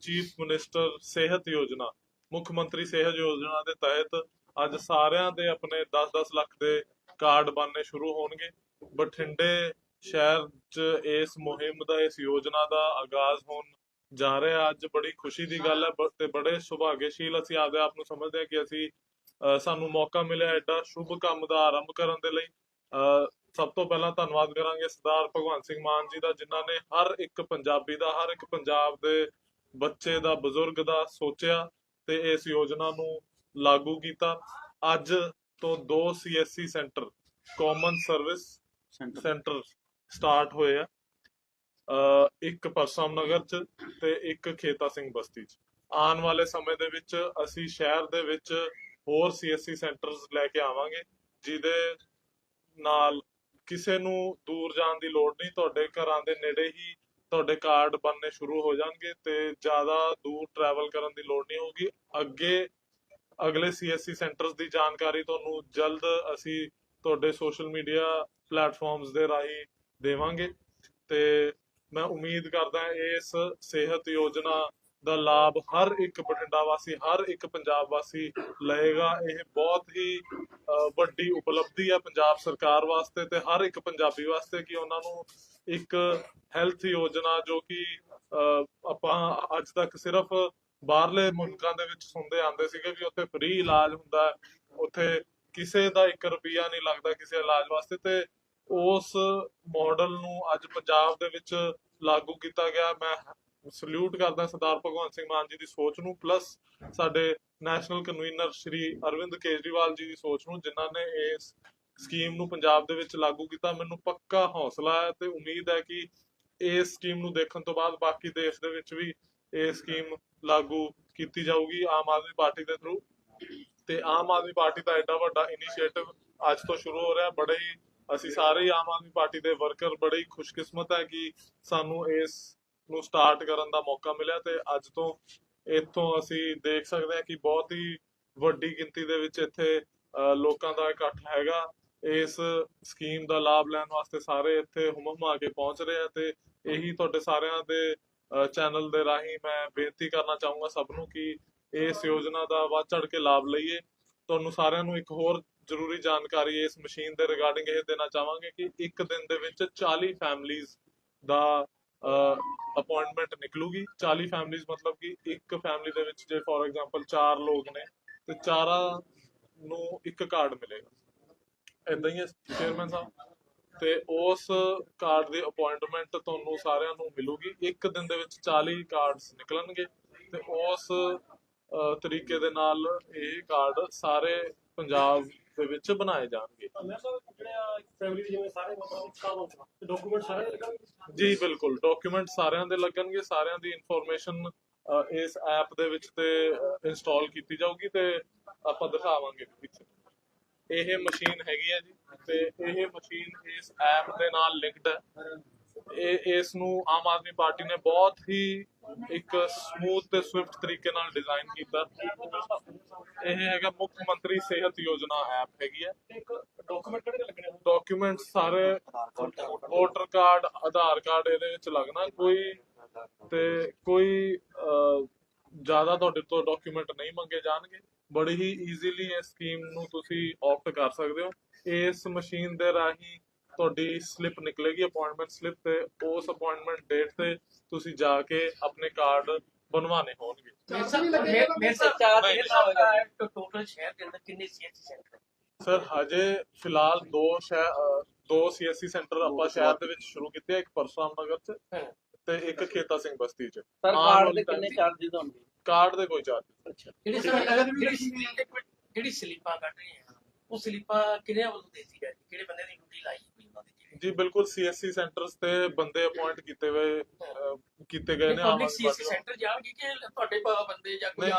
Chief minister ਸਿਹਤ ਯੋਜਨਾ ਮੁੱਖ ਮੰਤਰੀ ਸਿਹਤ ਯੋਜਨਾ ਦੇ ਤਹਿਤ ਅੱਜ ਸਾਰਿਆਂ ਦੇ ਆਪਣੇ 10-10 ਲੱਖ ਦੇ ਕਾਰਡ ਬਣਨੇ ਸ਼ੁਰੂ ਹੋਣਗੇ। ਬਠਿੰਡੇ ਸ਼ਹਿਰ 'ਚ ਇਸ ਮੁਹਿੰਮ ਦਾ ਇਸ ਯੋਜਨਾ ਦਾ ਆਗਾਜ਼ ਹੋਣ ਜਾ ਰਿਹਾ। ਅੱਜ ਬੜੀ ਖੁਸ਼ੀ ਦੀ ਗੱਲ ਹੈ ਬ- ਤੇ ਬੜੇ ਸੁਭਾਗੇਸ਼ੀਲ ਅਸੀਂ ਆਪਦੇ ਆਪ ਨੂੰ ਸਮਝਦੇ ਹਾਂ ਕਿ ਅਸੀਂ ਅ, ਸਾਨੂੰ ਮੌਕਾ ਮਿਲਿਆ ਐਡਾ ਸ਼ੁਭ ਕੰਮ ਦਾ ਆਰੰਭ ਕਰਨ ਦੇ ਲਈ। ਅ, ਸਭ ਤੋਂ ਪਹਿਲਾਂ ਧੰਨਵਾਦ ਕਰਾਂਗੇ ਸਰਦਾਰ ਭਗਵੰਤ ਸਿੰਘ ਮਾਨ ਜੀ ਦਾ ਜਿਨ੍ਹਾਂ ਨੇ ਹਰ ਇੱਕ ਪੰਜਾਬੀ ਦਾ ਹਰ ਇੱਕ ਪੰਜਾਬ ਦੇ ਬੱਚੇ ਦਾ ਬਜ਼ੁਰਗ ਦਾ ਸੋਚਿਆ ਤੇ ਇਸ ਯੋਜਨਾ ਨੂੰ ਲਾਗੂ ਕੀਤਾ। ਅੱਜ ਤੋਂ ਦੋ CSC centre common service centre. Start ਹੋਏ ਆ। ਇੱਕ ਪਰਸਮ ਨਗਰ ਚ ਤੇ ਇੱਕ ਖੇਤਾ ਸਿੰਘ ਬਸਤੀ ਚ। ਆਉਣ ਵਾਲੇ ਸਮੇਂ ਦੇ ਵਿੱਚ ਅਸੀਂ ਸ਼ਹਿਰ ਦੇ ਵਿੱਚ ਹੋਰ ਸੀਐਸਸੀ ਸੈਂਟਰਸ ਲੈ ਕੇ ਆਵਾਂਗੇ ਜਿਹਦੇ ਨਾਲ ਕਿਸੇ ਨੂੰ ਦੂਰ ਜਾਣ ਦੀ ਲੋੜ ਨਹੀਂ, ਤੁਹਾਡੇ ਘਰਾਂ ਦੇ ਨੇੜੇ ਹੀ ਤੁਹਾਡੇ ਕਾਰਡ ਬਣਨੇ ਸ਼ੁਰੂ ਹੋ ਜਾਣਗੇ ਤੇ ਜ਼ਿਆਦਾ ਦੂਰ ਟਰੈਵਲ ਕਰਨ ਦੀ ਲੋੜ ਨਹੀਂ ਹੋਊਗੀ। ਅੱਗੇ ਅਗਲੇ ਸੀਐਸਸੀ ਸੈਂਟਰਸ ਦੀ ਜਾਣਕਾਰੀ ਤੁਹਾਨੂੰ ਜਲਦ ਅਸੀਂ ਤੁਹਾਡੇ ਸੋਸ਼ਲ ਮੀਡੀਆ ਪਲੇਟਫਾਰਮਸ ਦੇ ਰਾਹੀਂ ਦੇਵਾਂਗੇ ਤੇ ਮੈਂ ਉਮੀਦ ਕਰਦਾ ਇਸ ਸਿਹਤ ਯੋਜਨਾ ਦਾ ਲਾਭ ਹਰ ਇੱਕ ਬਠਿੰਡਾ ਵਾਸੀ, ਹਰ ਇੱਕ ਪੰਜਾਬ ਵਾਸੀ ਲਏਗਾ। ਇਹ ਬਹੁਤ ਹੀ ਵੱਡੀ ਉਪਲਬਧੀ ਹੈ ਪੰਜਾਬ ਸਰਕਾਰ ਵਾਸਤੇ ਤੇ ਹਰ ਇੱਕ ਪੰਜਾਬੀ ਵਾਸਤੇ ਕਿ ਉਹਨਾਂ ਨੂੰ ਇੱਕ ਹੈਲਥ ਯੋਜਨਾ ਜੋ ਕਿ ਆਪਾਂ ਅੱਜ ਤੱਕ ਸਿਰਫ ਬਾਹਰਲੇ ਮੁਲਕਾਂ ਦੇ ਵਿੱਚ ਸੁਣਦੇ ਆਂਦੇ ਸੀਗੇ ਵੀ ਉੱਥੇ ਫ੍ਰੀ ਇਲਾਜ ਹੁੰਦਾ ਹੈ। ਉੱਥੇ ਕਿਸੇ ਦਾ 1 ਰੁਪਿਆ ਨਹੀਂ ਲੱਗਦਾ ਕਿਸੇ ਇਲਾਜ ਵਾਸਤੇ ਤੇ ਉਸ ਮਾਡਲ ਨੂੰ ਅੱਜ ਪੰਜਾਬ ਦੇ ਵਿੱਚ ਲਾਗੂ ਕੀਤਾ ਗਿਆ। ਮੈਂ ਸਲੂਟ ਕਰਦਾ ਸਰਦਾਰ ਭਗਵੰਤ ਸਿੰਘ ਮਾਨ ਜੀ ਦੀ ਸੋਚ ਨੂੰ ਪਲੱਸ ਸਾਡੇ ਨੈਸ਼ਨਲ ਕਨਵੀਨਰ ਸ਼੍ਰੀ ਅਰਵਿੰਦ ਕੇਜਰੀਵਾਲ ਜੀ ਦੀ ਸੋਚ ਨੂੰ, ਜਿਨ੍ਹਾਂ ਨੇ ਇਸ ਸਕੀਮ ਨੂੰ ਪੰਜਾਬ ਦੇ ਵਿੱਚ ਲਾਗੂ ਕੀਤਾ, ਮੈਨੂੰ ਪੱਕਾ ਹੌਸਲਾ ਹੈ ਤੇ ਉਮੀਦ ਹੈ ਕਿ ਇਸ ਸਕੀਮ ਨੂੰ ਦੇਖਣ ਤੋਂ ਬਾਅਦ ਬਾਕੀ ਦੇਸ਼ ਦੇ ਵਿੱਚ ਵੀ ਇਹ ਸਕੀਮ ਲਾਗੂ ਕੀਤੀ ਜਾਊਗੀ ਆਮ ਆਦਮੀ ਪਾਰਟੀ ਦੇ ਥਰੂ ਤੇ ਆਮ ਆਦਮੀ ਪਾਰਟੀ ਦਾ ਐਡਾ ਵੱਡਾ ਇਨੀਸ਼ੀਏਟਿਵ ਅੱਜ ਤੋਂ ਸ਼ੁਰੂ ਹੋ ਰਿਹਾ, ਬੜੇ ਹੀ, ਅਸੀਂ ਸਾਰੇ ਆਮ ਆਦਮੀ ਪਾਰਟੀ ਦੇ ਵਰਕਰ ਬੜੇ ਹੀ ਖੁਸ਼ਕਿਸਮਤ ਹੈ ਕਿ ਸਾਨੂੰ ਇਸ ਨੂੰ ਸਟਾਰਟ ਕਰਨ ਦਾ ਮੌਕਾ ਮਿਲਿਆ ਤੇ ਅੱਜ ਤੋਂ ਇੱਥੋਂ ਅਸੀਂ ਦੇਖ ਸਕਦੇ ਹਾਂ ਕਿ ਬਹੁਤ ਹੀ ਵੱਡੀ ਗਿਣਤੀ ਦੇ ਵਿੱਚ ਇੱਥੇ ਲੋਕਾਂ ਦਾ ਇਕੱਠ ਹੈਗਾ। ਇਸ ਸਕੀਮ ਦਾ ਲਾਭ ਲੈਣ ਵਾਸਤੇ ਸਾਰੇ ਇੱਥੇ ਹੁਮਮ ਕੇ ਪਹੁੰਚ ਰਹੇ ਆ ਤੇ ਇਹੀ ਤੁਹਾਡੇ ਸਾਰਿਆਂ ਦੇ ਚੈਨਲ ਦੇ ਰਾਹੀਂ ਮੈਂ ਬੇਨਤੀ ਕਰਨਾ ਚਾਹੂੰਗਾ ਸਭ ਨੂੰ ਕਿ ਇਸ ਯੋਜਨਾ ਦਾ ਵੱਧ ਚੜ ਕੇ ਲਾਭ ਲਈਏ। ਤੁਹਾਨੂੰ ਸਾਰਿਆਂ ਨੂੰ ਇੱਕ ਹੋਰ ਜ਼ਰੂਰੀ ਜਾਣਕਾਰੀ ਇਸ ਮਸ਼ੀਨ ਦੇ ਰਿਗਾਰਡਿੰਗ ਇਹ ਦੇਣਾ ਚਾਹਾਂਗੇ ਕਿ ਇੱਕ ਦਿਨ ਦੇ ਵਿੱਚ 40 ਫੈਮਲੀਜ਼ ਦਾ ਅਪਾਇੰਟਮੈਂਟ ਨਿਕਲੂਗੀ। 40 ਫੈਮਲੀਜ਼ ਮਤਲਬ ਕਿ ਇੱਕ ਫੈਮਲੀ ਦੇ ਵਿੱਚ ਜੇ ਫੋਰ ਐਗਜ਼ਾਮਪਲ 4 ਲੋਕ ਨੇ, ਤੇ ਚਾਰਾਂ ਨੂੰ ਇੱਕ ਕਾਰਡ ਮਿਲੇਗਾ। ਇਦਾਂ ਹੀ ਹੈ ਚੇਅਰਮੈਨ ਸਾਹਿਬ। ਤੇ ਉਸ ਕਾਰਡ ਦੀ ਅਪਾਇੰਟਮੈਂਟ ਤੁਹਾਨੂੰ ਸਾਰਿਆਂ ਨੂੰ ਮਿਲੂਗੀ। ਇੱਕ ਦਿਨ ਦੇ ਵਿੱਚ 40 ਕਾਰਡਸ ਨਿਕਲਣਗੇ ਤੇ ਉਸ ਤਰੀਕੇ ਦੇ ਨਾਲ ਇਹ ਕਾਰਡ ਸਾਰੇ ਪੰਜਾਬ ਦੇ ਵਿੱਚ ਬਣਾਏ ਜਾਣਗੇ। ਫੈਮਿਲੀ ਦੇ ਜਿਵੇਂ ਸਾਰੇ ਮਤਲਬ ਕੰਮ ਹੁੰਦਾ ਤੇ ਡਾਕੂਮੈਂਟ ਸਾਰੇ ਲੱਗਣਗੇ? ਜੀ ਬਿਲਕੁਲ। ਡਾਕੂਮੈਂਟ ਸਾਰਿਆਂ ਦੇ ਲੱਗਣਗੇ ਸਾਰਿਆਂ ਦੀ ਇਨਫੋਰਮੇਸ਼ਨ ਇਸ ਐਪ ਦੇ ਵਿੱਚ ਤੇ ਇੰਸਟਾਲ ਕੀਤੀ ਜਾਊਗੀ ਤੇ ਆਪਾਂ ਦਿਖਾਵਾਂਗੇ ਪਿੱਛੇ। ਇਹ ਮਸ਼ੀਨ ਹੈਗੀ ਹੈ ਜੀ ਤੇ ਇਹ ਮਸ਼ੀਨ ਇਸ ਐਪ ਦੇ ਨਾਲ ਲਿੰਕਡ ਹੈ ਇਹ ਇਸ ਨੂੰ ਆਮ ਆਦਮੀ ਪਾਰਟੀ ਨੇ ਬਹੁਤ ਹੀ ਇੱਕ ਸਮੂਥ ਤੇ ਸਵਿਫਟ ਤਰੀਕੇ ਨਾਲ ਡਿਜ਼ਾਈਨ ਕੀਤਾ। ਇਹ ਹੈਗਾ ਮੁੱਖ ਮੰਤਰੀ ਸਿਹਤ ਯੋਜਨਾ ਐਪ ਹੈਗੀ ਹੈ ਡਾਕੂਮੈਂਟ ਕਿਹੜੇ ਲੱਗਣੇ ਹੋਣ ਡਾਕੂਮੈਂਟ ਸਾਰੇ ਵੋਟਰ ਕਾਰਡ ਆਧਾਰ ਕਾਰਡ ਇਹਦੇ ਵਿੱਚ ਲੱਗਣਾ। ਕੋਈ ਤੇ ਕੋਈ ਜ਼ਿਆਦਾ ਤੁਹਾਡੇ ਤੋਂ ਡਾਕੂਮੈਂਟ ਨਹੀਂ ਮੰਗੇ ਜਾਣਗੇ। ਬੜੀ ਹੀ ਈਜ਼ੀਲੀ ਇਸ ਸਕੀਮ ਨੂੰ ਤੁਸੀਂ ਆਪਟ ਕਰ ਸਕਦੇ ਹੋ। ਇਸ ਮਸ਼ੀਨ ਦੇ ਰਾਹੀਂ ਤੁਹਾਡੀ ਸਲਿੱਪ ਨਿਕਲੇਗੀ ਅਪਾਇੰਟਮੈਂਟ ਸਲਿੱਪ ਤੇ। ਉਸ ਅਪਾਇੰਟਮੈਂਟ ਡੇਟ ਤੇ ਤੁਸੀਂ ਜਾ ਕੇ ਆਪਣੇ ਕਾਰਡ ਬਣਵਾਣੇ ਹੋਣਗੇ। ਮੇਰੇ ਸੇ ਚਾਰ ਦਿਨ ਦਾ ਟੋਟਲ ਸ਼ਹਿਰ ਦੇ ਅੰਦਰ ਕਿੰਨੇ ਸੀਐਚਸੀ ਸੈਂਟਰ ਸਰ ਹਜੇ ਫਿਲਹਾਲ ਦੋ ਦੋ ਸੀਐਸਸੀ ਸੈਂਟਰ ਆਪਾਂ ਸ਼ਹਿਰ ਦੇ ਵਿੱਚ ਸ਼ੁਰੂ ਕੀਤੇ ਆ, ਇੱਕ ਪਰਸਰਾਮ ਨਗਰ 'ਚ ਤੇ ਇੱਕ ਖੇਤਾ ਸਿੰਘ ਬਸਤੀ 'ਚ। ਸਰ ਕਾਰਡ ਦੇ ਕਿੰਨੇ ਚਾਰजेस ਹੋਣਗੇ? ਕਾਰਡ ਦੇ ਕੋਈ ਚਾਰਜ ਅੱਛਾ। ਜਿਹੜੀ ਜਿਹੜੀ ਜਿਹੜੀ ਸਲੀਪਾਂ ਕੱਢ ਰਹੇ ਆ ਉਹ ਸਲੀਪਾਂ ਕਿਹੜੇ ਵੱਲੋਂ ਦੇਤੀ ਹੈ ਕਿਹੜੇ ਬੰਦੇ ਦੀ ਡਿਊਟੀ ਲਾਈ ਹੋਈ ਉਹਨਾਂ ਦੀ ਜਿਹੜੀ ਜੀ ਬਿਲਕੁਲ ਸੀਐਸਸੀ ਸੈਂਟਰਸ ਤੇ ਬੰਦੇ ਅਪਾਇੰਟ ਕੀਤੇ ਹੋਏ ਕੀਤੇ ਗਏ ਨੇ ਆਮ ਪਬਲਿਕ ਸੀਐਸਸੀ। ਸੈਂਟਰ ਜਾਣਗੇ ਕਿ ਤੁਹਾਡੇ ਬੰਦੇ ਜਾਂ ਕੋਈ